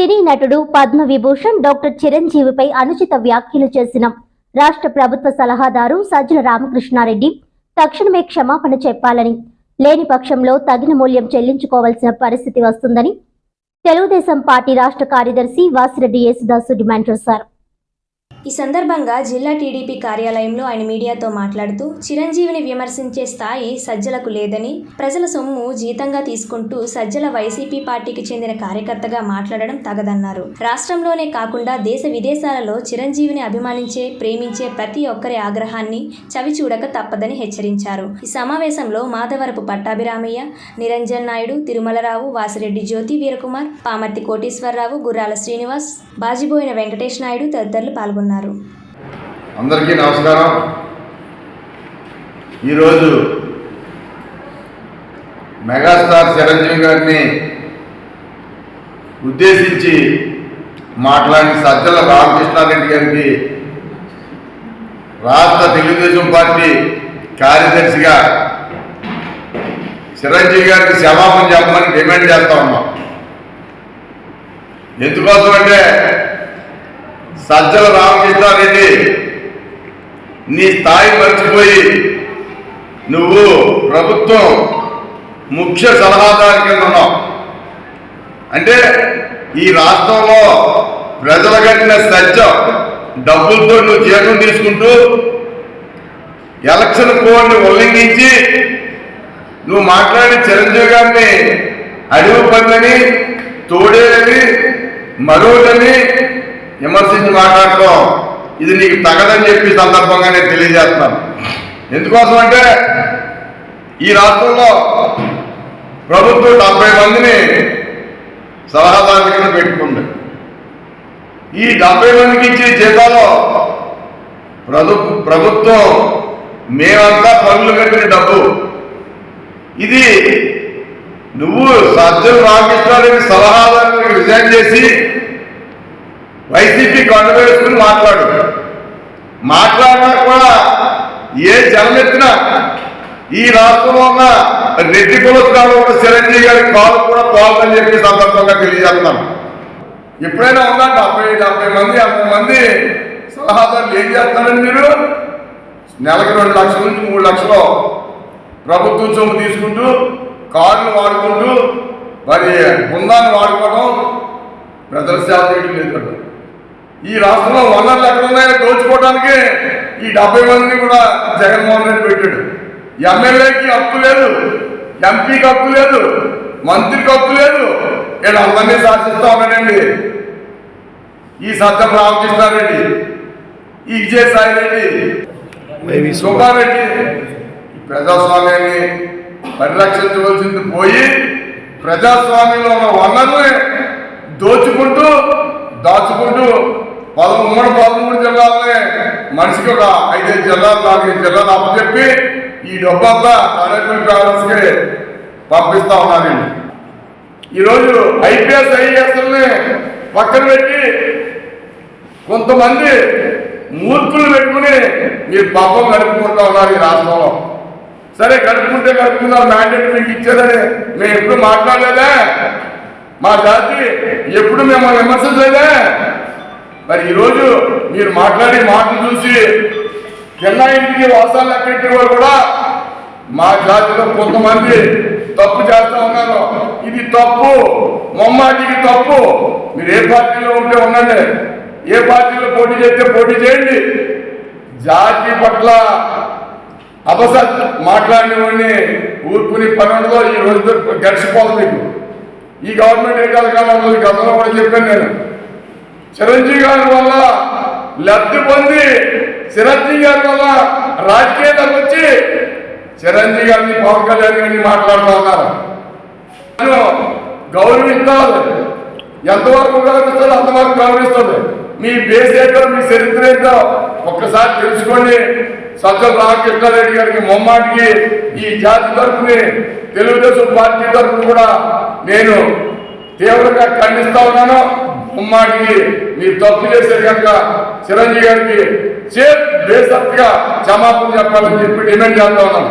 సినీ నటుడు పద్మవిభూషణ్ డాక్టర్ చిరంజీవిపై అనుచిత వ్యాఖ్యలు చేసిన. రాష్ట్ర ప్రభుత్వ సలహాదారు సజ్జల రామకృష్ణారెడ్డి తక్షణమే క్షమాపణ చెప్పాలని లేని పక్షంలో తగిన మూల్యం చెల్లించుకోవాల్సిన పరిస్థితి వస్తుందని తెలుగుదేశం పార్టీ రాష్ట్ర కార్యదర్శి వాసిరెడ్డి యేసుదాసు డిమాండ్ చేశారు. ఈ సందర్భంగా జిల్లా టీడీపీ కార్యాలయంలో ఆయన మీడియాతో మాట్లాడుతూ చిరంజీవిని విమర్శించే స్థాయి సజ్జలకు లేదని ప్రజల సొమ్ము జీతంగా తీసుకుంటూ సజ్జల వైసీపీ పార్టీకి చెందిన కార్యకర్తగా మాట్లాడడం తగదన్నారు. రాష్ట్రంలోనే కాకుండా దేశ విదేశాలలో చిరంజీవిని అభిమానించే ప్రేమించే ప్రతి ఒక్కరి ఆగ్రహాన్ని చవిచూడక తప్పదని హెచ్చరించారు. ఈ సమావేశంలో మాధవరపు పట్టాభిరామయ్య నిరంజన్ నాయుడు తిరుమలరావు వాసిరెడ్డి జ్యోతి వీరకుమార్ పామర్తి కోటేశ్వరరావు గుర్రాల శ్రీనివాస్ బాజిబోయిన వెంకటేష్ నాయుడు తదితరులు పాల్గొన్నారు. అందరికీ నమస్కారం. ఈరోజు మెగాస్టార్ చిరంజీవి గారిని ఉద్దేశించి మాట్లాడిన సజ్జల రామకృష్ణారెడ్డి గారికి రాష్ట్ర తెలుగుదేశం పార్టీ కార్యదర్శిగా చిరంజీవి గారికి క్షమాపణ చెప్పమని డిమాండ్ చేస్తా ఉన్నాం. ఎందుకోసం అంటే సజ్జల రామకృష్ణారెడ్డి నీ స్థాయి మర్చిపోయి నువ్వు ప్రభుత్వం ముఖ్య సలహాదారు కింద ఉన్నావు. అంటే ఈ రాష్ట్రంలో ప్రజల కట్టిన సజ్జ డబ్బులతో నువ్వు జీతం తీసుకుంటూ ఎలక్షన్ కోడ్ని ఉల్లంఘించి నువ్వు మాట్లాడి చిరంజీవి గారిని అడవి పందని తోడేదని మరొకని విమర్శించి మాట్లాడటం ఇది నీకు తగదని చెప్పి సందర్భంగా నేను తెలియజేస్తాను ఎందుకోసం అంటే ఈ రాష్ట్రంలో ప్రభుత్వం డెబ్బై మందిని సలహాదారు కింద పెట్టుకుంది. ఈ డెబ్బై మందికి ఇచ్చే జీతాలో ప్రభు ప్రభుత్వం మేమంతా పనులు కట్టిన డబ్బు. ఇది నువ్వు సజ్జలు రామకృష్ణారెడ్డి సలహాదారుని రిజైన్ చేసి వైసీపీ కొండవేసుకుని మాట్లాడు. మాట్లాడినా కూడా ఏ జనమెత్తినా ఈ రాష్ట్రంలో ఉన్న రెడ్డి కులస్కాలు ఉన్న చిరంజీవి గారి కాలు కూడా పోవాలని చెప్పి సందర్భంగా తెలియజేస్తున్నాను ఎప్పుడైనా ఉందా డెబ్బై డెబ్బై మంది అరవై మంది సలహాదారులు ఏం చేస్తారండి మీరు? నెలకి రెండు లక్షల నుంచి మూడు లక్షలు ప్రభుత్వం సొమ్ము తీసుకుంటూ కార్లు వాడుకుంటూ మరి బృందాన్ని వాడుకోవడం ప్రజల సేవ చేయడం లేదు ఈ రాష్ట్రంలో వనరులు ఎక్కడ ఉన్నాయో దోచుకోవడానికి ఈ డెబ్బై మందిని కూడా జగన్మోహన్ రెడ్డి పెట్టాడు. ఎమ్మెల్యేకి హక్కు లేదు ఎంపీకి హక్కు లేదు మంత్రికి హక్కు లేదు. వీళ్ళందరినీ శాసిస్తా ఉన్నాడండి. ఈ సత్యం రామకృష్ణారెడ్డి ఈ విజయసాయి రెడ్డి సుబ్బారెడ్డి ఈ ప్రజాస్వామ్యాన్ని పరిరక్షించవలసింది పోయి ప్రజాస్వామ్యంలో ఉన్న వనరుల్ని దోచుకుంటూ దాచుకుంటూ పదమూడు ఉమ్మడి పదమూడు జిల్లాలనే మనిషికి ఒక ఐదైదు జిల్లాలు నాలుగైదు జిల్లాలు అప్పచెప్పి ఈ డబ్బు అంతా తాడేపల్లి ట్రావెల్స్కి పంపిస్తా ఉన్నానండి ఈరోజు ఐపీఎస్ ఐఏఎస్ని పక్కన పెట్టి కొంతమంది మూర్ఖులు పెట్టుకుని మీరు పాపం గడుపుకుంటా ఉన్నారు ఈ రాష్ట్రంలో. సరే గడుపుకుంటే గడుపుకున్నారు మ్యాండేట్ మీకు ఇచ్చేదని మేము ఎప్పుడు మాట్లాడలేదా? మా జాతి ఎప్పుడు మేము విమర్శించలేదా మరి ఈరోజు మీరు మాట్లాడే మాటలు చూసి కింద ఇంటికి వాసాలు ఎక్కడి వారు కూడా మా జాతిలో కొంతమంది తప్పు చేస్తా ఉన్నారు. ఇది తప్పు మొమ్మాటికి తప్పు. మీరు ఏ పార్టీలో ఉంటే ఉండండి. ఏ పార్టీలో పోటీ చేస్తే పోటీ చేయండి. జాతి పట్ల అబస మాట్లాడినవన్నీ ఊరుకుని పనులతో ఈ రోజు గడిచిపోతుంది. మీకు ఈ గవర్నమెంట్ ఏ కలకాలం గతంలో కూడా చెప్పాను నేను. చిరంజీవి గారి వల్ల లబ్ధి పొంది చిరంజీవి గారి వల్ల రాజకీయాలకు వచ్చి చిరంజీవి గారిని పవన్ కళ్యాణ్ గారిని మాట్లాడుతూ ఉన్నారు. గౌరవిస్తాను ఎంతవరకు గౌరవిస్తాడు అంతవరకు గౌరవిస్తుంది. మీ బేస్ ఏంటో మీ చరిత్ర ఏంటో ఒక్కసారి తెలుసుకోండి సజ్జల రామకృష్ణారెడ్డి గారికి మొమ్మాటికి ఈ జాతి తరఫుని తెలుగుదేశం పార్టీ తరఫున కూడా నేను తీవ్రంగా ఖండిస్తా ఉన్నాను. ముమ్మాటికి మీరు తప్పు చేశారు కనుక చిరంజీవి గారికి సేఫ్ బేసత్గా క్షమాపణ చెప్పాలని చెప్పి డిమాండ్ చేస్తా ఉన్నాం.